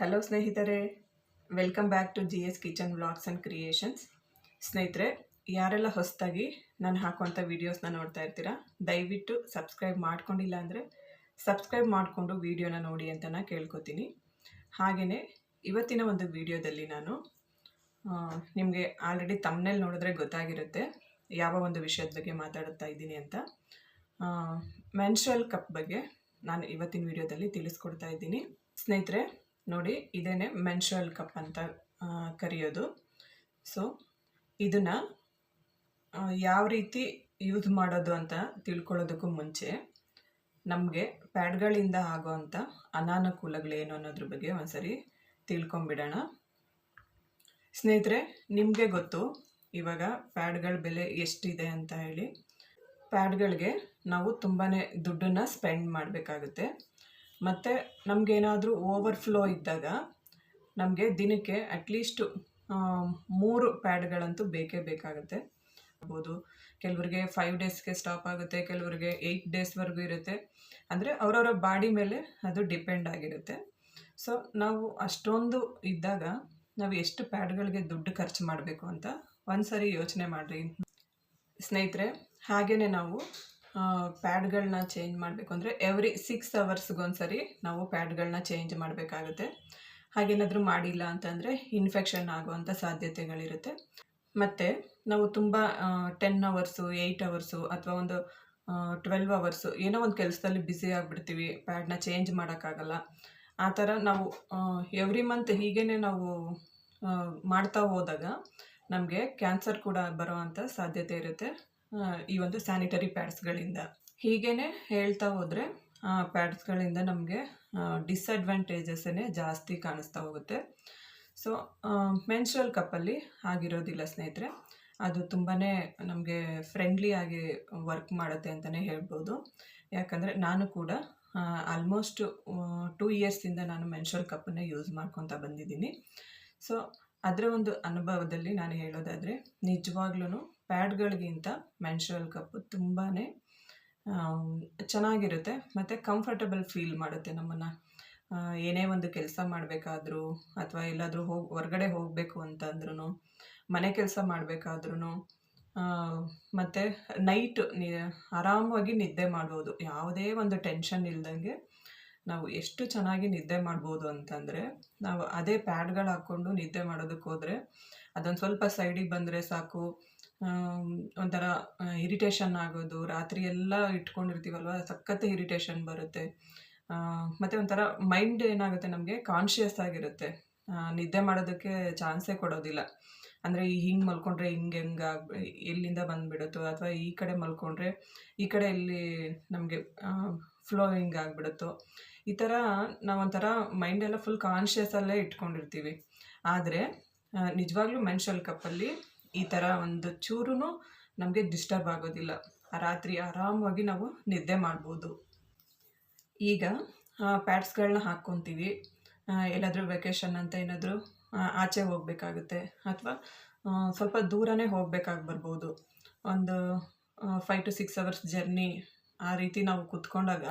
Hello ಸ್ನೇಹಿತರೆ welcome back to G S kitchen vlogs and creations ಸ್ನೇಹಿತರೆ, ಯಾರೆಲ್ಲ ಹೊಸದಾಗಿ ನಾನು ಹಾಕುವಂಥ ವೀಡಿಯೋಸ್ನ ನೋಡ್ತಾ ಇರ್ತೀರಾ, ದಯವಿಟ್ಟು ಸಬ್ಸ್ಕ್ರೈಬ್ ಮಾಡ್ಕೊಂಡಿಲ್ಲ ಅಂದರೆ ಸಬ್ಸ್ಕ್ರೈಬ್ ಮಾಡಿಕೊಂಡು ವೀಡಿಯೋನ ನೋಡಿ ಅಂತ ನಾನು ಕೇಳ್ಕೊತೀನಿ. ಹಾಗೆಯೇ ಇವತ್ತಿನ ಒಂದು ವಿಡಿಯೋದಲ್ಲಿ ನಾನು ನಿಮಗೆ ಆಲ್ರೆಡಿ ತಮ್ಮನೇಲಿ ನೋಡಿದ್ರೆ ಗೊತ್ತಾಗಿರುತ್ತೆ ಯಾವ ಒಂದು ವಿಷಯದ ಬಗ್ಗೆ ಮಾತಾಡುತ್ತಾ ಇದ್ದೀನಿ ಅಂತ. ಮೆನ್ಸ್ಟ್ರಲ್ ಕಪ್ ಬಗ್ಗೆ ನಾನು ಇವತ್ತಿನ ವಿಡಿಯೋದಲ್ಲಿ ತಿಳಿಸ್ಕೊಡ್ತಾ ಇದ್ದೀನಿ. ಸ್ನೇಹಿತರೆ ನೋಡಿ ಇದೇನೆ ಮೆನ್ಶುವಲ್ ಕಪ್ ಅಂತ ಕರೆಯೋದು. ಸೊ ಇದನ್ನು ಯಾವ ರೀತಿ ಯೂಸ್ ಮಾಡೋದು ಅಂತ ತಿಳ್ಕೊಳ್ಳೋದಕ್ಕೂ ಮುಂಚೆ, ನಮಗೆ ಪ್ಯಾಡ್ಗಳಿಂದ ಆಗೋವಂಥ ಅನಾನುಕೂಲಗಳೇನು ಅನ್ನೋದ್ರ ಬಗ್ಗೆ ಒಂದ್ಸರಿ ತಿಳ್ಕೊಂಬಿಡೋಣ. ಸ್ನೇಹಿತರೆ, ನಿಮಗೆ ಗೊತ್ತು, ಇವಾಗ ಪ್ಯಾಡ್ಗಳ ಬೆಲೆ ಎಷ್ಟಿದೆ ಅಂತ ಹೇಳಿ. ಪ್ಯಾಡ್ಗಳಿಗೆ ನಾವು ತುಂಬಾ ದುಡ್ಡನ್ನು ಸ್ಪೆಂಡ್ ಮಾಡಬೇಕಾಗುತ್ತೆ. ಮತ್ತು ನಮಗೇನಾದರೂ ಓವರ್ಫ್ಲೋ ಇದ್ದಾಗ ನಮಗೆ ದಿನಕ್ಕೆ ಅಟ್ಲೀಸ್ಟು ಮೂರು ಪ್ಯಾಡ್ಗಳಂತೂ ಬೇಕೇ ಬೇಕಾಗುತ್ತೆ. ಆಗ್ಬೋದು. ಕೆಲವರಿಗೆ ಫೈವ್ ಡೇಸ್ಗೆ ಸ್ಟಾಪ್ ಆಗುತ್ತೆ, ಕೆಲವರಿಗೆ ಏಯ್ಟ್ ಡೇಸ್ವರೆಗೂ ಇರುತ್ತೆ. ಅಂದರೆ ಅವರವರ ಬಾಡಿ ಮೇಲೆ ಅದು ಡಿಪೆಂಡ್ ಆಗಿರುತ್ತೆ. ಸೊ ನಾವು ಅಷ್ಟೊಂದು ಇದ್ದಾಗ ನಾವು ಎಷ್ಟು ಪ್ಯಾಡ್ಗಳಿಗೆ ದುಡ್ಡು ಖರ್ಚು ಮಾಡಬೇಕು ಅಂತ ಒಂದ್ಸರಿ ಯೋಚನೆ ಮಾಡಿರಿ. ಸ್ನೇಹಿತರೆ ಹಾಗೆಯೇ ನಾವು ಪ್ಯಾಡ್ಗಳನ್ನ ಚೇಂಜ್ ಮಾಡಬೇಕು ಅಂದರೆ ಎವ್ರಿ ಸಿಕ್ಸ್ ಅವರ್ಸ್ಗೊಂದ್ಸರಿ ನಾವು ಪ್ಯಾಡ್ಗಳನ್ನ ಚೇಂಜ್ ಮಾಡಬೇಕಾಗುತ್ತೆ. ಹಾಗೇನಾದರೂ ಮಾಡಿಲ್ಲ ಅಂತಂದರೆ ಇನ್ಫೆಕ್ಷನ್ ಆಗುವಂಥ ಸಾಧ್ಯತೆಗಳಿರುತ್ತೆ. ಮತ್ತು ನಾವು ತುಂಬ ಟೆನ್ ಅವರ್ಸು, ಏಯ್ಟ್ ಅವರ್ಸು ಅಥವಾ ಒಂದು ಟ್ವೆಲ್ವ್ ಅವರ್ಸು ಏನೋ ಒಂದು ಕೆಲಸದಲ್ಲಿ ಬ್ಯುಸಿ ಆಗಿಬಿಡ್ತೀವಿ, ಪ್ಯಾಡ್ನ ಚೇಂಜ್ ಮಾಡೋಕ್ಕಾಗಲ್ಲ. ಆ ಥರ ನಾವು ಎವ್ರಿ ಮಂತ್ ಹೀಗೇ ನಾವು ಮಾಡ್ತಾ ಹೋದಾಗ ನಮಗೆ ಕ್ಯಾನ್ಸರ್ ಕೂಡ ಬರೋವಂಥ ಸಾಧ್ಯತೆ ಇರುತ್ತೆ. ಈ ಒಂದು ಸ್ಯಾನಿಟರಿ ಪ್ಯಾಡ್ಸ್ಗಳಿಂದ ಹೀಗೇ ಹೇಳ್ತಾ ಹೋದರೆ ಪ್ಯಾಡ್ಸ್ಗಳಿಂದ ನಮಗೆ ಡಿಸ್ಅಡ್ವಾಂಟೇಜಸ್ಸೇ ಜಾಸ್ತಿ ಕಾಣಿಸ್ತಾ ಹೋಗುತ್ತೆ. ಸೊ ಮೆನ್ಸ್ಟ್ರಲ್ ಕಪ್ಪಲ್ಲಿ ಆಗಿರೋದಿಲ್ಲ ಸ್ನೇಹಿತರೆ. ಅದು ತುಂಬಾ ನಮಗೆ ಫ್ರೆಂಡ್ಲಿ ಆಗಿ ವರ್ಕ್ ಮಾಡುತ್ತೆ ಅಂತಲೇ ಹೇಳ್ಬೋದು. ಯಾಕಂದರೆ ನಾನು ಕೂಡ ಆಲ್ಮೋಸ್ಟ್ ಟೂ ಇಯರ್ಸಿಂದ ನಾನು ಮೆನ್ಸ್ಟ್ರಲ್ ಕಪ್ಪನ್ನು ಯೂಸ್ ಮಾಡ್ಕೊತಾ ಬಂದಿದ್ದೀನಿ. ಸೊ ಅದರ ಒಂದು ಅನುಭವದಲ್ಲಿ ನಾನು ಹೇಳೋದಾದರೆ ನಿಜವಾಗ್ಲೂ ಪ್ಯಾಡ್ಗಳಿಗಿಂತ ಮೆನ್ಶುರಲ್ ಕಪ್ಪು ತುಂಬಾ ಚೆನ್ನಾಗಿರುತ್ತೆ. ಮತ್ತು ಕಂಫರ್ಟಬಲ್ ಫೀಲ್ ಮಾಡುತ್ತೆ ನಮ್ಮನ್ನು. ಏನೇ ಒಂದು ಕೆಲಸ ಮಾಡಬೇಕಾದ್ರೂ ಅಥವಾ ಎಲ್ಲಾದರೂ ಹೋಗಿ, ಹೊರಗಡೆ ಹೋಗಬೇಕು ಅಂತಂದ್ರೂ ಮನೆ ಕೆಲಸ ಮಾಡಬೇಕಾದ್ರೂ ಮತ್ತು ನೈಟ್ ಆರಾಮವಾಗಿ ನಿದ್ದೆ ಮಾಡ್ಬೋದು. ಯಾವುದೇ ಒಂದು ಟೆನ್ಷನ್ ಇಲ್ದಂಗೆ ನಾವು ಎಷ್ಟು ಚೆನ್ನಾಗಿ ನಿದ್ದೆ ಮಾಡ್ಬೋದು ಅಂತಂದರೆ, ನಾವು ಅದೇ ಪ್ಯಾಡ್ಗಳು ಹಾಕ್ಕೊಂಡು ನಿದ್ದೆ ಮಾಡೋದಕ್ಕೆ ಹೋದರೆ ಅದೊಂದು ಸ್ವಲ್ಪ ಸೈಡಿಗೆ ಬಂದರೆ ಸಾಕು. ಒಂಥರ ಇರಿಟೇಷನ್ ಆಗೋದು. ರಾತ್ರಿ ಎಲ್ಲ ಇಟ್ಕೊಂಡಿರ್ತೀವಲ್ವ? ಸಖತ್ತು ಇರಿಟೇಷನ್ ಬರುತ್ತೆ. ಮತ್ತು ಒಂಥರ ಮೈಂಡ್ ಏನಾಗುತ್ತೆ ನಮಗೆ? ಕಾನ್ಷಿಯಸ್ ಆಗಿರುತ್ತೆ. ನಿದ್ದೆ ಮಾಡೋದಕ್ಕೆ ಚಾನ್ಸೇ ಕೊಡೋದಿಲ್ಲ. ಅಂದರೆ ಈ ಹಿಂಗೆ ಮಲ್ಕೊಂಡ್ರೆ ಹಿಂಗೆ ಹೆಂಗೆ ಎಲ್ಲಿಂದ ಬಂದುಬಿಡುತ್ತೋ? ಅಥವಾ ಈ ಕಡೆ ಮಲ್ಕೊಂಡ್ರೆ ಈ ಕಡೆ ಇಲ್ಲಿ ನಮಗೆ ಫ್ಲೋಯಿಂಗ್ ಆಗಿಬಿಡುತ್ತೋ? ಈ ಥರ ನಾವೊಂಥರ ಮೈಂಡೆಲ್ಲ ಫುಲ್ ಕಾನ್ಷಿಯಸಲ್ಲೇ ಇಟ್ಕೊಂಡಿರ್ತೀವಿ. ಆದರೆ ನಿಜವಾಗ್ಲೂ ಮೆನ್ಷಲ್ ಕಪ್ಪಲ್ಲಿ ಈ ಥರ ಒಂದು ಚೂರು ನಮಗೆ ಡಿಸ್ಟರ್ಬ್ ಆಗೋದಿಲ್ಲ. ರಾತ್ರಿ ಆರಾಮವಾಗಿ ನಾವು ನಿದ್ದೆ ಮಾಡ್ಬೋದು. ಈಗ ಪ್ಯಾಡ್ಸ್ಗಳನ್ನ ಹಾಕ್ಕೊತೀವಿ. ಎಲ್ಲಾದರೂ ವೆಕೇಷನ್ ಅಂತ ಏನಾದರೂ ಆಚೆ ಹೋಗಬೇಕಾಗುತ್ತೆ ಅಥವಾ ಸ್ವಲ್ಪ ದೂರನೇ ಹೋಗ್ಬೇಕಾಗಿ ಬರ್ಬೋದು. ಒಂದು five to six hours journey ಆ ರೀತಿ ನಾವು ಕೂತ್ಕೊಂಡಾಗ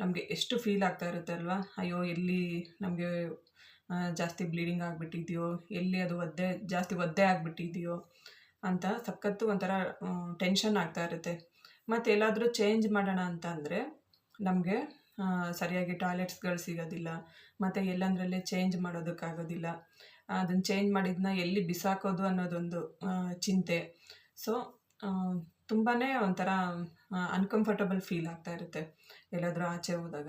ನಮಗೆ ಎಷ್ಟು ಫೀಲ್ ಆಗ್ತಾ ಇರುತ್ತೆ ಅಲ್ವಾ? ಅಯ್ಯೋ, ಎಲ್ಲಿ ನಮಗೆ ಜಾಸ್ತಿ ಬ್ಲೀಡಿಂಗ್ ಆಗಿಬಿಟ್ಟಿದೆಯೋ, ಎಲ್ಲಿ ಅದು ಒದ್ದೆ, ಜಾಸ್ತಿ ಒದ್ದೆ ಆಗಿಬಿಟ್ಟಿದೆಯೋ ಅಂತ ಸಖತ್ತು ಒಂಥರ ಟೆನ್ಷನ್ ಆಗ್ತಾ ಇರುತ್ತೆ. ಮತ್ತು ಎಲ್ಲಾದರೂ ಚೇಂಜ್ ಮಾಡೋಣ ಅಂತ ಅಂದರೆ ನಮಗೆ ಸರಿಯಾಗಿ ಟಾಯ್ಲೆಟ್ಸ್ಗಳು ಸಿಗೋದಿಲ್ಲ, ಮತ್ತು ಎಲ್ಲಂದ್ರಲ್ಲೇ ಚೇಂಜ್ ಮಾಡೋದಕ್ಕಾಗೋದಿಲ್ಲ. ಅದನ್ನು ಚೇಂಜ್ ಮಾಡಿದ್ನ ಎಲ್ಲಿ ಬಿಸಾಕೋದು ಅನ್ನೋದೊಂದು ಚಿಂತೆ. ಸೊ ತುಂಬಾ ಒಂಥರ ಅನ್ಕಂಫರ್ಟಬಲ್ ಫೀಲ್ ಆಗ್ತಾ ಇರುತ್ತೆ ಎಲ್ಲಾದರೂ ಆಚೆ ಹೋದಾಗ.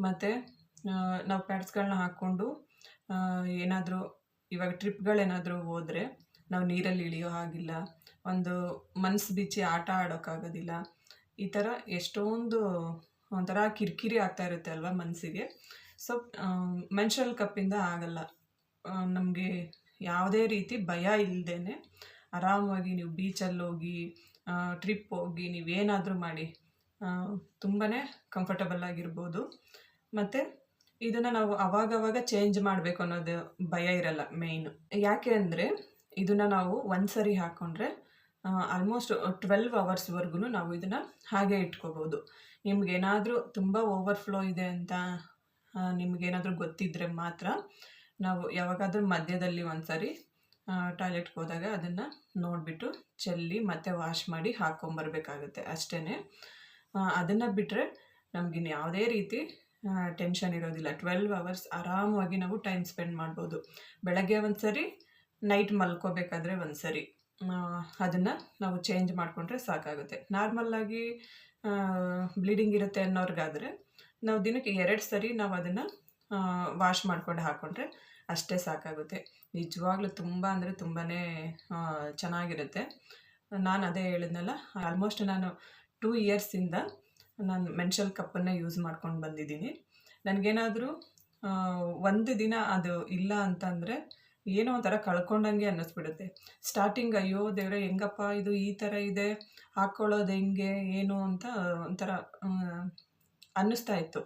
ಮತ್ತು ನಾವು ಪ್ಯಾಡ್ಸ್ಗಳನ್ನ ಹಾಕ್ಕೊಂಡು ಏನಾದರೂ ಇವಾಗ ಟ್ರಿಪ್ಗಳೇನಾದರೂ ಹೋದರೆ ನಾವು ನೀರಲ್ಲಿ ಇಳಿಯೋ ಹಾಗಿಲ್ಲ, ಒಂದು ಮನ್ಸು ಬಿಚ್ಚಿ ಆಟ ಆಡೋಕ್ಕಾಗೋದಿಲ್ಲ ಈ ಥರ ಎಷ್ಟೊಂದು ಒಂಥರ ಕಿರಿಕಿರಿ ಆಗ್ತಾ ಇರುತ್ತೆ ಅಲ್ವಾ ಮನಸ್ಸಿಗೆ ಸೊ ಮೆನ್ಷಲ್ ಕಪ್ಪಿಂದ ಆಗಲ್ಲ. ನಮಗೆ ಯಾವುದೇ ರೀತಿ ಭಯ ಇಲ್ಲದೇ ಆರಾಮವಾಗಿ ನೀವು ಬೀಚಲ್ಲಿ ಹೋಗಿ ಟ್ರಿಪ್ ಹೋಗಿ ನೀವೇನಾದರೂ ಮಾಡಿ ತುಂಬಾ ಕಂಫರ್ಟಬಲ್ ಆಗಿರ್ಬೋದು. ಮತ್ತು ಇದನ್ನು ನಾವು ಅವಾಗವಾಗ ಚೇಂಜ್ ಮಾಡಬೇಕು ಅನ್ನೋದು ಭಯ ಇರಲ್ಲ ಮೇಯ್ನು ಯಾಕೆ ಅಂದರೆ ಇದನ್ನು ನಾವು ಒಂದು ಸರಿ ಹಾಕ್ಕೊಂಡ್ರೆ ಆಲ್ಮೋಸ್ಟ್ ಟ್ವೆಲ್ವ್ ಅವರ್ಸ್ವರೆಗೂ ನಾವು ಇದನ್ನು ಹಾಗೆ ಇಟ್ಕೋಬೋದು. ನಿಮ್ಗೇನಾದರೂ ತುಂಬ ಓವರ್ಫ್ಲೋ ಇದೆ ಅಂತ ನಿಮಗೇನಾದರೂ ಗೊತ್ತಿದ್ದರೆ ಮಾತ್ರ ನಾವು ಯಾವಾಗಾದರೂ ಮಧ್ಯದಲ್ಲಿ ಒಂದು ಸಾರಿ ಟಾಯ್ಲೆಟ್ಗೆ ಹೋದಾಗ ಅದನ್ನು ನೋಡಿಬಿಟ್ಟು ಚೆಲ್ಲಿ ಮತ್ತೆ ವಾಶ್ ಮಾಡಿ ಹಾಕ್ಕೊಂಬರ್ಬೇಕಾಗುತ್ತೆ ಅಷ್ಟೇ ಅದನ್ನು ಬಿಟ್ಟರೆ ನಮಗಿನ್ನು ಯಾವುದೇ ರೀತಿ ಟೆನ್ಷನ್ ಇರೋದಿಲ್ಲ. ಟ್ವೆಲ್ವ್ ಅವರ್ಸ್ ಆರಾಮವಾಗಿ ನಾವು ಟೈಮ್ ಸ್ಪೆಂಡ್ ಮಾಡ್ಬೋದು. ಬೆಳಗ್ಗೆ ಒಂದು ಸರಿ ನೈಟ್ ಮಲ್ಕೋಬೇಕಾದ್ರೆ ಒಂದು ಸರಿ ಅದನ್ನು ನಾವು ಚೇಂಜ್ ಮಾಡಿಕೊಂಡ್ರೆ ಸಾಕಾಗುತ್ತೆ. ನಾರ್ಮಲ್ಲಾಗಿ ಬ್ಲೀಡಿಂಗ್ ಇರುತ್ತೆ ಅನ್ನೋರ್ಗಾದರೆ ನಾವು ದಿನಕ್ಕೆ ಎರಡು ಸರಿ ನಾವು ಅದನ್ನು ವಾಶ್ ಮಾಡ್ಕೊಂಡು ಹಾಕ್ಕೊಂಡ್ರೆ ಅಷ್ಟೇ ಸಾಕಾಗುತ್ತೆ. ನಿಜವಾಗ್ಲೂ ತುಂಬ ಅಂದರೆ ತುಂಬಾ ಚೆನ್ನಾಗಿರುತ್ತೆ. ನಾನು ಅದೇ ಹೇಳಿದ್ನಲ್ಲ ಆಲ್ಮೋಸ್ಟ್ ನಾನು ಟೂ ಇಯರ್ಸಿಂದ ನಾನು ಮೆನ್ಷಲ್ ಕಪ್ಪನ್ನು ಯೂಸ್ ಮಾಡ್ಕೊಂಡು ಬಂದಿದ್ದೀನಿ. ನನಗೇನಾದರೂ ಒಂದು ದಿನ ಅದು ಇಲ್ಲ ಅಂತಂದರೆ ಏನೋ ಒಂಥರ ಕಳ್ಕೊಂಡಂಗೆ ಅನ್ನಿಸ್ಬಿಡುತ್ತೆ. ಸ್ಟಾರ್ಟಿಂಗ್ ಅಯ್ಯೋ ದೇವ್ರೆ, ಹೆಂಗಪ್ಪ ಇದು ಈ ಥರ ಇದೆ ಹಾಕ್ಕೊಳ್ಳೋದು ಹೆಂಗೆ, ಏನು ಅಂತ ಒಂಥರ ಅನ್ನಿಸ್ತಾ ಇತ್ತು.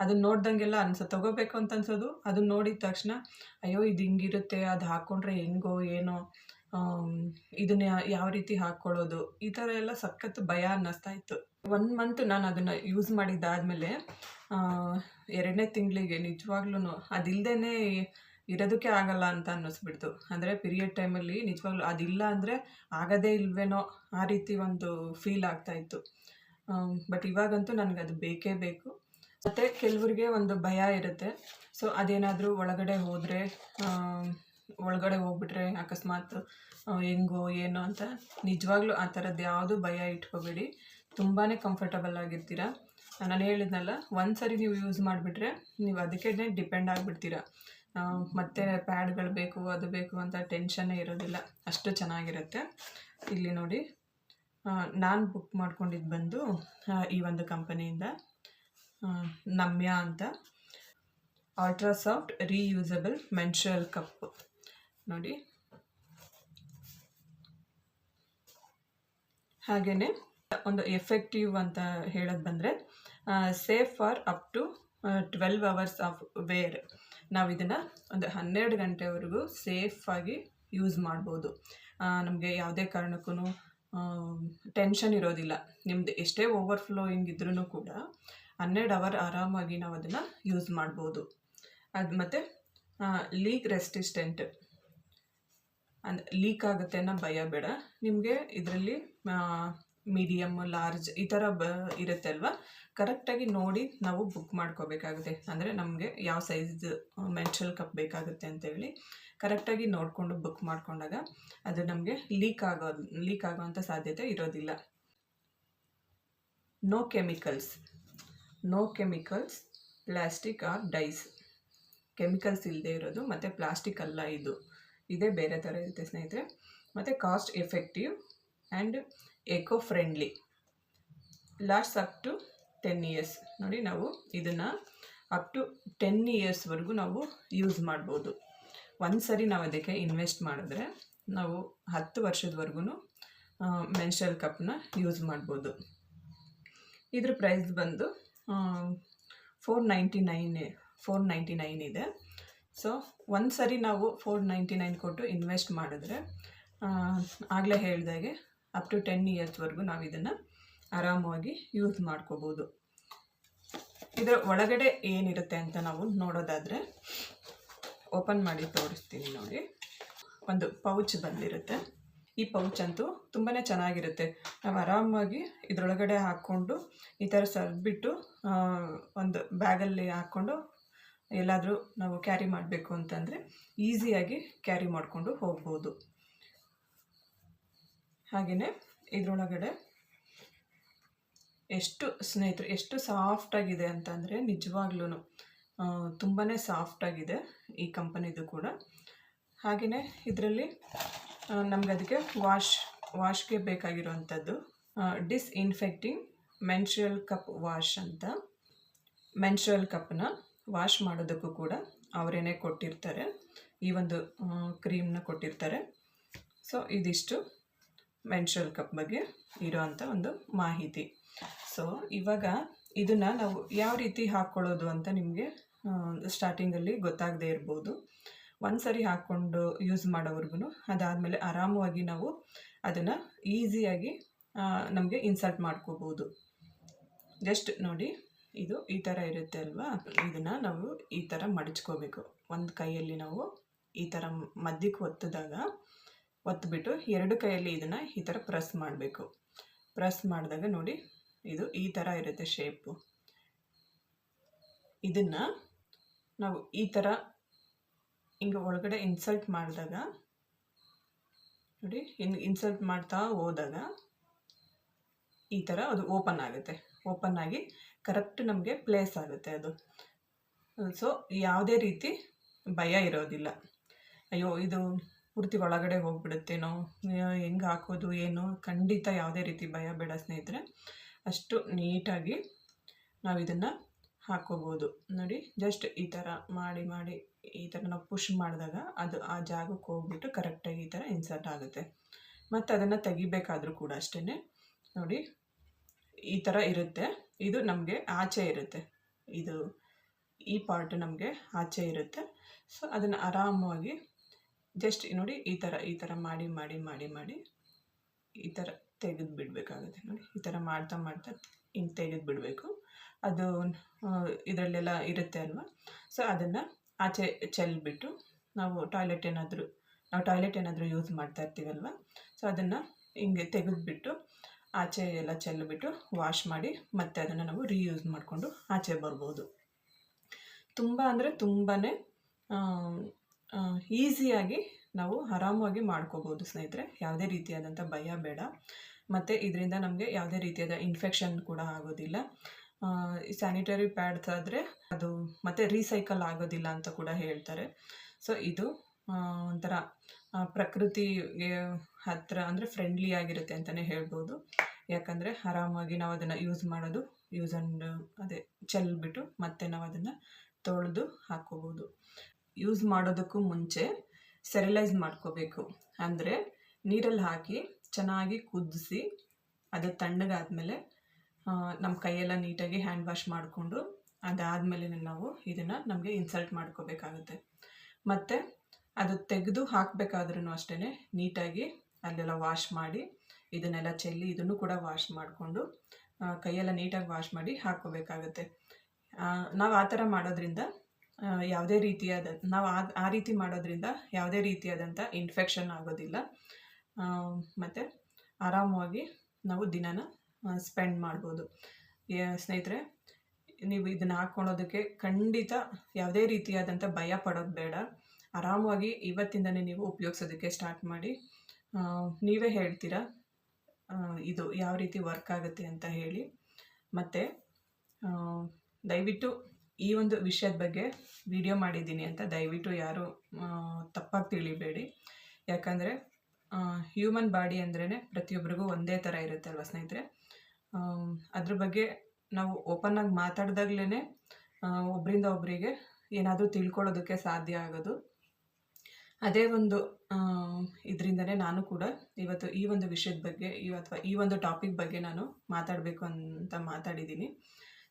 ಅದನ್ನ ನೋಡ್ದಂಗೆಲ್ಲ ಅನ್ಸೋ, ತೊಗೋಬೇಕು ಅಂತ ಅನ್ಸೋದು. ಅದನ್ನ ನೋಡಿದ ತಕ್ಷಣ, ಅಯ್ಯೋ ಇದು ಹಿಂಗಿರುತ್ತೆ, ಅದು ಹಾಕ್ಕೊಂಡ್ರೆ ಹೆಂಗೋ ಏನೋ ಇದನ್ನ ಯಾವ ರೀತಿ ಹಾಕ್ಕೊಳ್ಳೋದು ಈ ಥರ ಎಲ್ಲ ಸಖತ್ ಭಯ ಅನ್ನಿಸ್ತಾ ಇತ್ತು. ಒನ್ ಮಂತ್ ನಾನು ಅದನ್ನು ಯೂಸ್ ಮಾಡಿದ್ದಾದಮೇಲೆ ಎರಡನೇ ತಿಂಗಳಿಗೆ ನಿಜವಾಗ್ಲೂ ಅದಿಲ್ಲದೇ ಇರೋದಕ್ಕೆ ಆಗಲ್ಲ ಅಂತ ಅನ್ನಿಸ್ಬಿಡ್ತು. ಅಂದರೆ ಪಿರಿಯಡ್ ಟೈಮಲ್ಲಿ ನಿಜವಾಗ್ಲೂ ಅದಿಲ್ಲ ಅಂದರೆ ಆಗೋದೇ ಇಲ್ವೇನೋ ಆ ರೀತಿ ಒಂದು ಫೀಲ್ ಆಗ್ತಾಯಿತ್ತು ಬಟ್ ಇವಾಗಂತೂ ನನಗೆ ಅದು ಬೇಕೇ ಬೇಕು. ಮತ್ತು ಕೆಲವರಿಗೆ ಒಂದು ಭಯ ಇರುತ್ತೆ. ಸೊ ಅದೇನಾದರೂ ಒಳಗಡೆ ಹೋದರೆ ಒಳಗಡೆ ಹೋಗ್ಬಿಟ್ರೆ ಅಕಸ್ಮಾತ್ ಹೆಂಗೋ ಏನೋ ಅಂತ ನಿಜವಾಗ್ಲೂ ಆ ಥರದ್ದು ಯಾವುದೂ ಭಯ ಇಟ್ಕೋಬೇಡಿ. ತುಂಬಾ ಕಂಫರ್ಟಬಲ್ ಆಗಿರ್ತೀರ? ನಾನು ಹೇಳಿದ್ನಲ್ಲ, ಒಂದು ಸರಿ ನೀವು ಯೂಸ್ ಮಾಡಿಬಿಟ್ರೆ ನೀವು ಅದಕ್ಕೆ ಡಿಪೆಂಡ್ ಆಗಿಬಿಡ್ತೀರ. ಮತ್ತೆ ಪ್ಯಾಡ್ಗಳು ಬೇಕು, ಅದು ಬೇಕು ಅಂತ ಟೆನ್ಷನ್ನೇ ಇರೋದಿಲ್ಲ. ಅಷ್ಟು ಚೆನ್ನಾಗಿರುತ್ತೆ. ಇಲ್ಲಿ ನೋಡಿ ನಾನು ಬುಕ್ ಮಾಡ್ಕೊಂಡಿದ್ದು ಬಂದು ಈ ಒಂದು ಕಂಪನಿಯಿಂದ ನಮ್ಯ ಅಂತ. ಅಲ್ಟ್ರಾಸಾಫ್ಟ್ ರೀಯೂಸಬಲ್ ಮೆನ್ಷುಯಲ್ ಕಪ್ ನೋಡಿ. ಹಾಗೆಯೇ ಒಂದು ಎಫೆಕ್ಟಿವ್ ಅಂತ ಹೇಳೋದು ಬಂದರೆ safe for up to twelve hours of wear ನಾವು ಇದನ್ನು ಒಂದು ಹನ್ನೆರಡು ಗಂಟೆವರೆಗೂ ಸೇಫಾಗಿ ಯೂಸ್ ಮಾಡ್ಬೋದು. ನಮಗೆ ಯಾವುದೇ ಕಾರಣಕ್ಕೂ ಟೆನ್ಷನ್ ಇರೋದಿಲ್ಲ. ನಿಮ್ಮದು ಎಷ್ಟೇ ಓವರ್ಫ್ಲೋಯಿಂಗ್ ಇದ್ರೂ ಕೂಡ ಹನ್ನೆರಡು ಅವರ್ ಆರಾಮಾಗಿ ನಾವು ಅದನ್ನು ಯೂಸ್ ಮಾಡ್ಬೋದು. ಅದು ಮತ್ತು ಲೀಕ್ ರೆಸ್ಟಿಸ್ಟೆಂಟ್ ಅಂದ್ ಲೀಕ್ ಆಗುತ್ತೆ ಅನ್ನೋ ಭಯ ಬೇಡ. ನಿಮಗೆ ಇದರಲ್ಲಿ ಮೀಡಿಯಮ್, ಲಾರ್ಜ್ ಈ ಥರ ಬ ಇರುತ್ತೆ ಅಲ್ವಾ ಕರೆಕ್ಟಾಗಿ ನೋಡಿ ನಾವು ಬುಕ್ ಮಾಡ್ಕೋಬೇಕಾಗುತ್ತೆ. ಅಂದರೆ ನಮಗೆ ಯಾವ ಸೈಜ್ ಮೆನ್ಷಲ್ ಕಪ್ ಬೇಕಾಗುತ್ತೆ ಅಂತೇಳಿ ಕರೆಕ್ಟಾಗಿ ನೋಡಿಕೊಂಡು ಬುಕ್ ಮಾಡಿಕೊಂಡಾಗ ಅದು ನಮಗೆ ಲೀಕ್ ಆಗೋ ಲೀಕ್ ಆಗೋವಂಥ ಸಾಧ್ಯತೆ ಇರೋದಿಲ್ಲ. No chemicals no chemicals plastic or dyes chemicals ಇಲ್ಲದೆ ಇರೋದು, ಮತ್ತು ಪ್ಲಾಸ್ಟಿಕ್ ಅಲ್ಲ ಇದು. ಇದೇ ಬೇರೆ ಥರ ಇರುತ್ತೆ ಸ್ನೇಹಿತರೆ. ಮತ್ತು cost effective and eco friendly last up to ten years ನೋಡಿ ನಾವು ಇದನ್ನು ಅಪ್ ಟು ಟೆನ್ ಇಯರ್ಸ್ವರೆಗೂ ನಾವು ಯೂಸ್ ಮಾಡ್ಬೋದು. ಒಂದು ಸರಿ ನಾವು ಅದಕ್ಕೆ ಇನ್ವೆಸ್ಟ್ ಮಾಡಿದ್ರೆ ನಾವು ಹತ್ತು ವರ್ಷದವರೆಗೂ ಮೆನ್ಷಲ್ ಕಪ್ನ ಯೂಸ್ ಮಾಡ್ಬೋದು. ಇದ್ರ ಪ್ರೈಸ್ ಬಂದು four ninety nine four ninety nine ಇದೆ. ಸೊ ಒಂದು ಸರಿ ನಾವು ಫೋರ್ ನೈಂಟಿ ನೈನ್ ಕೊಟ್ಟು ಇನ್ವೆಸ್ಟ್ ಮಾಡಿದ್ರೆ ಆಗಲೇ ಹೇಳಿದಾಗೆ ಅಪ್ ಟು ಟೆನ್ ಇಯರ್ಸ್ವರೆಗೂ ನಾವು ಇದನ್ನು ಆರಾಮವಾಗಿ ಯೂಸ್ ಮಾಡ್ಕೋಬೋದು. ಇದರ ಒಳಗಡೆ ಏನಿರುತ್ತೆ ಅಂತ ನಾವು ನೋಡೋದಾದರೆ ಓಪನ್ ಮಾಡಿ ತೋರಿಸ್ತೀನಿ ನೋಡಿ. ಒಂದು ಪೌಚ್ ಬಂದಿರುತ್ತೆ. ಈ ಪೌಚ್ ಅಂತೂ ತುಂಬಾ ಚೆನ್ನಾಗಿರುತ್ತೆ. ನಾವು ಆರಾಮಾಗಿ ಇದರೊಳಗಡೆ ಹಾಕ್ಕೊಂಡು ಈ ಥರ ಸರ್ಬಿಟ್ಟು ಒಂದು ಬ್ಯಾಗಲ್ಲಿ ಹಾಕ್ಕೊಂಡು ಎಲ್ಲಾದರೂ ನಾವು ಕ್ಯಾರಿ ಮಾಡಬೇಕು ಅಂತಂದರೆ ಈಸಿಯಾಗಿ ಕ್ಯಾರಿ ಮಾಡಿಕೊಂಡು ಹೋಗ್ಬೋದು. ಹಾಗೆಯೇ ಇದರೊಳಗಡೆ ಎಷ್ಟು ಸ್ನೇಹಿತರು, ಎಷ್ಟು ಸಾಫ್ಟಾಗಿದೆ ಅಂತಂದರೆ ನಿಜವಾಗ್ಲೂ ತುಂಬಾ ಸಾಫ್ಟಾಗಿದೆ ಈ ಕಂಪನಿದು ಕೂಡ. ಹಾಗೆಯೇ ಇದರಲ್ಲಿ ನಮ್ಗೆ ಅದಕ್ಕೆ ವಾಶ್ ವಾಶ್ಗೆ ಬೇಕಾಗಿರುವಂಥದ್ದು ಡಿಸ್ಇನ್ಫೆಕ್ಟಿಂಗ್ ಮೆನ್ಶುರಲ್ ಕಪ್ ವಾಶ್ ಅಂತ. ಮೆನ್ಶುರಲ್ ಕಪ್ನ ವಾಶ್ ಮಾಡೋದಕ್ಕೂ ಕೂಡ ಅವರೇನೆ ಕೊಟ್ಟಿರ್ತಾರೆ, ಈ ಒಂದು ಕ್ರೀಮ್ನ ಕೊಟ್ಟಿರ್ತಾರೆ. ಸೊ ಇದಿಷ್ಟು. ಮೆನ್ಶುಯಲ್ ಕಪ್ ಬಗ್ಗೆ ಇರೋವಂಥ ಒಂದು ಮಾಹಿತಿ. ಸೊ ಇವಾಗ ಇದನ್ನು ನಾವು ಯಾವ ರೀತಿ ಹಾಕ್ಕೊಳ್ಳೋದು ಅಂತ ನಿಮಗೆ ಸ್ಟಾರ್ಟಿಂಗಲ್ಲಿ ಗೊತ್ತಾಗದೇ ಇರ್ಬೋದು. ಒಂದು ಸರಿ ಹಾಕ್ಕೊಂಡು ಯೂಸ್ ಮಾಡೋವರೆಗೂ ಅದಾದಮೇಲೆ ಆರಾಮವಾಗಿ ನಾವು ಅದನ್ನು ಈಸಿಯಾಗಿ ನಮಗೆ ಇನ್ಸರ್ಟ್ ಮಾಡ್ಕೋಬೋದು. ಜಸ್ಟ್ ನೋಡಿ, ಇದು ಈ ಥರ ಇರುತ್ತೆ ಅಲ್ವಾ? ಇದನ್ನು ನಾವು ಈ ಥರ ಮಡಚ್ಕೋಬೇಕು. ಒಂದು ಕೈಯಲ್ಲಿ ನಾವು ಈ ಥರ ಮಧ್ಯಕ್ಕೆ ಒತ್ತಿದಾಗ ಒತ್ತಿಬಿಟ್ಟು ಎರಡು ಕೈಯಲ್ಲಿ ಇದನ್ನು ಈ ಥರ ಪ್ರೆಸ್ ಮಾಡಬೇಕು. ಪ್ರೆಸ್ ಮಾಡಿದಾಗ ನೋಡಿ ಇದು ಈ ಥರ ಇರುತ್ತೆ ಶೇಪು. ಇದನ್ನು ನಾವು ಈ ಥರ ಹಿಂಗೆ ಒಳಗಡೆ ಇನ್ಸಲ್ಟ್ ಮಾಡಿದಾಗ ನೋಡಿ ಇನ್ ಇನ್ಸಲ್ಟ್ ಮಾಡ್ತಾ ಹೋದಾಗ ಈ ಥರ ಅದು ಓಪನ್ ಆಗುತ್ತೆ. ಓಪನ್ ಆಗಿ ಕರೆಕ್ಟ್ ನಮಗೆ ಪ್ಲೇಸ್ ಆಗುತ್ತೆ ಅದು. ಸೊ ಯಾವುದೇ ರೀತಿ ಭಯ ಇರೋದಿಲ್ಲ. ಅಯ್ಯೋ, ಇದು ಪೂರ್ತಿ ಒಳಗಡೆ ಹೋಗ್ಬಿಡುತ್ತೇನೋ ಹೆಂಗೆ ಹಾಕೋದು, ಏನು? ಖಂಡಿತ ಯಾವುದೇ ರೀತಿ ಭಯ ಬೇಡ ಸ್ನೇಹಿತರೆ. ಅಷ್ಟು ನೀಟಾಗಿ ನಾವು ಇದನ್ನು ಹಾಕೋಬೋದು. ನೋಡಿ ಜಸ್ಟ್ ಈ ಥರ ಮಾಡಿ ಮಾಡಿ ಈ ಥರ ನಾವು ಪುಷ್ ಮಾಡಿದಾಗ ಅದು ಆ ಜಾಗಕ್ಕೆ ಹೋಗ್ಬಿಟ್ಟು ಕರೆಕ್ಟಾಗಿ ಈ ಥರ ಇನ್ಸರ್ಟ್ ಆಗುತ್ತೆ. ಮತ್ತು ಅದನ್ನು ತೆಗಿಬೇಕಾದ್ರೂ ಕೂಡ ಅಷ್ಟೇ ನೋಡಿ, ಈ ಥರ ಇರುತ್ತೆ. ಇದು ನಮಗೆ ಆಚೆ ಇರುತ್ತೆ. ಇದು ಈ ಪಾರ್ಟ್ ನಮಗೆ ಆಚೆ ಇರುತ್ತೆ. ಸೊ ಅದನ್ನು ಆರಾಮವಾಗಿ ಜಸ್ಟ್ ನೋಡಿ ಈ ಥರ ಈ ಥರ ಮಾಡಿ ಮಾಡಿ ಮಾಡಿ ಮಾಡಿ ಈ ಥರ ತೆಗೆದು ಬಿಡಬೇಕಾಗುತ್ತೆ ನೋಡಿ. ಈ ಥರ ಮಾಡ್ತಾ ಮಾಡ್ತಾ ಹಿಂಗೆ ತೆಗೆದು ಬಿಡಬೇಕು. ಅದು ಇದರಲ್ಲೆಲ್ಲ ಇರುತ್ತೆ ಅಲ್ವಾ? ಸೊ ಅದನ್ನು ಆಚೆ ಚೆಲ್ಬಿಟ್ಟು ನಾವು ಟಾಯ್ಲೆಟ್ ಏನಾದರೂ, ನಾವು ಟಾಯ್ಲೆಟ್ ಏನಾದರೂ ಯೂಸ್ ಮಾಡ್ತಾ ಇರ್ತೀವಲ್ವ ಸೊ ಅದನ್ನು ಹಿಂಗೆ ತೆಗೆದುಬಿಟ್ಟು ಆಚೆ ಎಲ್ಲ ಚೆಲ್ಬಿಟ್ಟು ವಾಶ್ ಮಾಡಿ ಮತ್ತೆ ಅದನ್ನು ನಾವು ರೀಯೂಸ್ ಮಾಡಿಕೊಂಡು ಆಚೆ ಬರ್ಬೋದು. ತುಂಬ ಅಂದರೆ ತುಂಬಾ ಈಸಿಯಾಗಿ ನಾವು ಆರಾಮವಾಗಿ ಮಾಡ್ಕೋಬೋದು ಸ್ನೇಹಿತರೆ. ಯಾವುದೇ ರೀತಿಯಾದಂಥ ಭಯ ಬೇಡ. ಮತ್ತು ಇದರಿಂದ ನಮಗೆ ಯಾವುದೇ ರೀತಿಯಾದ ಇನ್ಫೆಕ್ಷನ್ ಕೂಡ ಆಗೋದಿಲ್ಲ. ಸ್ಯಾನಿಟರಿ ಪ್ಯಾಡ್ಸ್ ಆದರೆ ಅದು ಮತ್ತೆ ರೀಸೈಕಲ್ ಆಗೋದಿಲ್ಲ ಅಂತ ಕೂಡ ಹೇಳ್ತಾರೆ. ಸೊ ಇದು ಒಂಥರ ಪ್ರಕೃತಿಗೆ ಹತ್ತಿರ ಅಂದರೆ ಫ್ರೆಂಡ್ಲಿ ಆಗಿರುತ್ತೆ ಅಂತಲೇ ಹೇಳ್ಬೋದು. ಯಾಕಂದರೆ ಆರಾಮಾಗಿ ನಾವು ಅದನ್ನು ಯೂಸ್ ಮಾಡೋದು ಯೂಸ್ ಆ್ಯಂಡ್ ಅದೇ ಚೆಲ್ಬಿಟ್ಟು ಮತ್ತೆ ನಾವು ಅದನ್ನು ತೊಳೆದು ಹಾಕ್ಕೋಬೋದು ಯೂಸ್ ಮಾಡೋದಕ್ಕೂ ಮುಂಚೆ ಸೆರಿಲೈಸ್ ಮಾಡ್ಕೋಬೇಕು. ಅಂದರೆ ನೀರಲ್ಲಿ ಹಾಕಿ ಚೆನ್ನಾಗಿ ಕುದಿಸಿ, ಅದು ತಣ್ಣಗಾದಮೇಲೆ ನಮ್ಮ ಕೈಯೆಲ್ಲ ನೀಟಾಗಿ ಹ್ಯಾಂಡ್ ವಾಶ್ ಮಾಡಿಕೊಂಡು ಅದಾದಮೇಲೆ ನಾವು ಇದನ್ನು ನಮಗೆ ಇನ್ಸಲ್ಟ್ ಮಾಡ್ಕೋಬೇಕಾಗುತ್ತೆ. ಮತ್ತು ಅದು ತೆಗೆದು ಹಾಕಬೇಕಾದ್ರೂ ಅಷ್ಟೇ ನೀಟಾಗಿ ಅಲ್ಲೆಲ್ಲ ವಾಶ್ ಮಾಡಿ, ಇದನ್ನೆಲ್ಲ ಚೆಲ್ಲಿ ಇದನ್ನು ಕೂಡ ವಾಶ್ ಮಾಡಿಕೊಂಡು ಕೈಯೆಲ್ಲ ನೀಟಾಗಿ ವಾಶ್ ಮಾಡಿ ಹಾಕ್ಕೋಬೇಕಾಗುತ್ತೆ. ನಾವು ಆ ಥರ ಮಾಡೋದ್ರಿಂದ ಯಾವುದೇ ರೀತಿಯಾದ, ನಾವು ಆ ಆ ರೀತಿ ಮಾಡೋದ್ರಿಂದ ಯಾವುದೇ ರೀತಿಯಾದಂಥ ಇನ್ಫೆಕ್ಷನ್ ಆಗೋದಿಲ್ಲ. ಮತ್ತು ಆರಾಮವಾಗಿ ನಾವು ದಿನನ ಸ್ಪೆಂಡ್ ಮಾಡ್ಬೋದು. ಸ್ನೇಹಿತರೆ, ನೀವು ಇದನ್ನು ಹಾಕ್ಕೊಳ್ಳೋದಕ್ಕೆ ಖಂಡಿತ ಯಾವುದೇ ರೀತಿಯಾದಂಥ ಭಯ ಪಡೋದು ಬೇಡ. ಆರಾಮವಾಗಿ ಇವತ್ತಿಂದನೇ ನೀವು ಉಪಯೋಗಿಸೋದಕ್ಕೆ ಸ್ಟಾರ್ಟ್ ಮಾಡಿ. ನೀವೇ ಹೇಳ್ತೀರಾ ಇದು ಯಾವ ರೀತಿ ವರ್ಕ್ ಆಗುತ್ತೆ ಅಂತ ಹೇಳಿ. ಮತ್ತು ದಯವಿಟ್ಟು ಈ ಒಂದು ವಿಷಯದ ಬಗ್ಗೆ ವಿಡಿಯೋ ಮಾಡಿದ್ದೀನಿ ಅಂತ ದಯವಿಟ್ಟು ಯಾರು ತಪ್ಪಾಗಿ ತಿಳಿಬೇಡಿ. ಯಾಕಂದರೆ ಹ್ಯೂಮನ್ ಬಾಡಿ ಅಂದ್ರೇ ಪ್ರತಿಯೊಬ್ಬರಿಗೂ ಒಂದೇ ಥರ ಇರುತ್ತೆ ಅಲ್ವಾ ಸ್ನೇಹಿತರೆ ಅದ್ರ ಬಗ್ಗೆ ನಾವು ಓಪನ್ನಾಗಿ ಮಾತಾಡ್ದಾಗ್ಲೇ ಒಬ್ಬರಿಂದ ಒಬ್ಬರಿಗೆ ಏನಾದರೂ ತಿಳ್ಕೊಳ್ಳೋದಕ್ಕೆ ಸಾಧ್ಯ ಆಗೋದು. ಅದೇ ಒಂದು ಇದರಿಂದನೇ ನಾನು ಕೂಡ ಇವತ್ತು ಈ ಒಂದು ವಿಷಯದ ಬಗ್ಗೆ ಅಥವಾ ಈ ಒಂದು ಟಾಪಿಕ್ ಬಗ್ಗೆ ನಾನು ಮಾತಾಡಬೇಕು ಅಂತ ಮಾತಾಡಿದ್ದೀನಿ.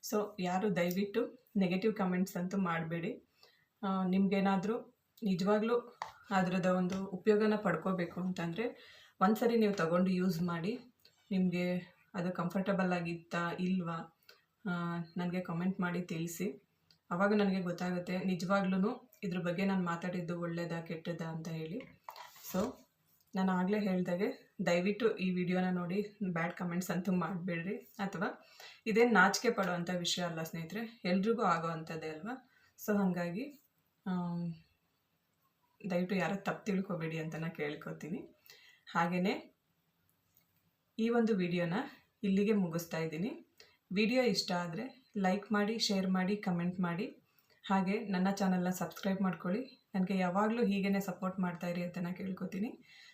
ಸೊ ಯಾರು ದಯವಿಟ್ಟು ನೆಗೆಟಿವ್ ಕಮೆಂಟ್ಸ್ ಅಂತೂ ಮಾಡಬೇಡಿ. ನಿಮಗೇನಾದರೂ ನಿಜವಾಗ್ಲೂ ಅದರದ ಒಂದು ಉಪಯೋಗನ ಪಡ್ಕೋಬೇಕು ಅಂತಂದರೆ ಒಂದು ಸರಿ ನೀವು ತಗೊಂಡು ಯೂಸ್ ಮಾಡಿ, ನಿಮಗೆ ಅದು ಕಂಫರ್ಟಬಲ್ ಆಗಿತ್ತಾ ಇಲ್ವಾ ನನಗೆ ಕಮೆಂಟ್ ಮಾಡಿ ತಿಳಿಸಿ. ಆವಾಗ ನನಗೆ ಗೊತ್ತಾಗುತ್ತೆ ನಿಜವಾಗ್ಲೂ ಇದ್ರ ಬಗ್ಗೆ ನಾನು ಮಾತಾಡಿದ್ದು ಒಳ್ಳೇದಾ ಕೆಟ್ಟದಾ ಅಂತ ಹೇಳಿ. ಸೊ ನಾನು ಆಗಲೇ ಹೇಳಿದಾಗೆ ದಯವಿಟ್ಟು ಈ ವಿಡಿಯೋನ ನೋಡಿ, ಬ್ಯಾಡ್ ಕಮೆಂಟ್ಸ್ ಅಂತೂ ಮಾಡಬೇಡ್ರಿ. ಅಥವಾ ಇದೇನು ನಾಚಿಕೆ ಪಡುವಂಥ ವಿಷಯ ಅಲ್ಲ ಸ್ನೇಹಿತರೆ, ಎಲ್ರಿಗೂ ಆಗೋ ಅಂಥದ್ದೇ ಅಲ್ವಾ? ಸೊ ಹಾಗಾಗಿ ದಯವಿಟ್ಟು ಯಾರೋ ತಪ್ಪು ತಿಳ್ಕೊಬೇಡಿ ಅಂತ ನಾನು ಕೇಳ್ಕೊತೀನಿ. ಹಾಗೆಯೇ ಈ ಒಂದು ವಿಡಿಯೋನ ಇಲ್ಲಿಗೆ ಮುಗಿಸ್ತಾ ಇದ್ದೀನಿ. ವಿಡಿಯೋ ಇಷ್ಟ ಆದರೆ ಲೈಕ್ ಮಾಡಿ, ಶೇರ್ ಮಾಡಿ, ಕಮೆಂಟ್ ಮಾಡಿ. ಹಾಗೆ ನನ್ನ ಚಾನಲ್ನ ಸಬ್ಸ್ಕ್ರೈಬ್ ಮಾಡ್ಕೊಳ್ಳಿ. ನನಗೆ ಯಾವಾಗಲೂ ಹೀಗೇ ಸಪೋರ್ಟ್ ಮಾಡ್ತಾಯಿರಿ ಅಂತ ನಾನು ಕೇಳ್ಕೊತೀನಿ.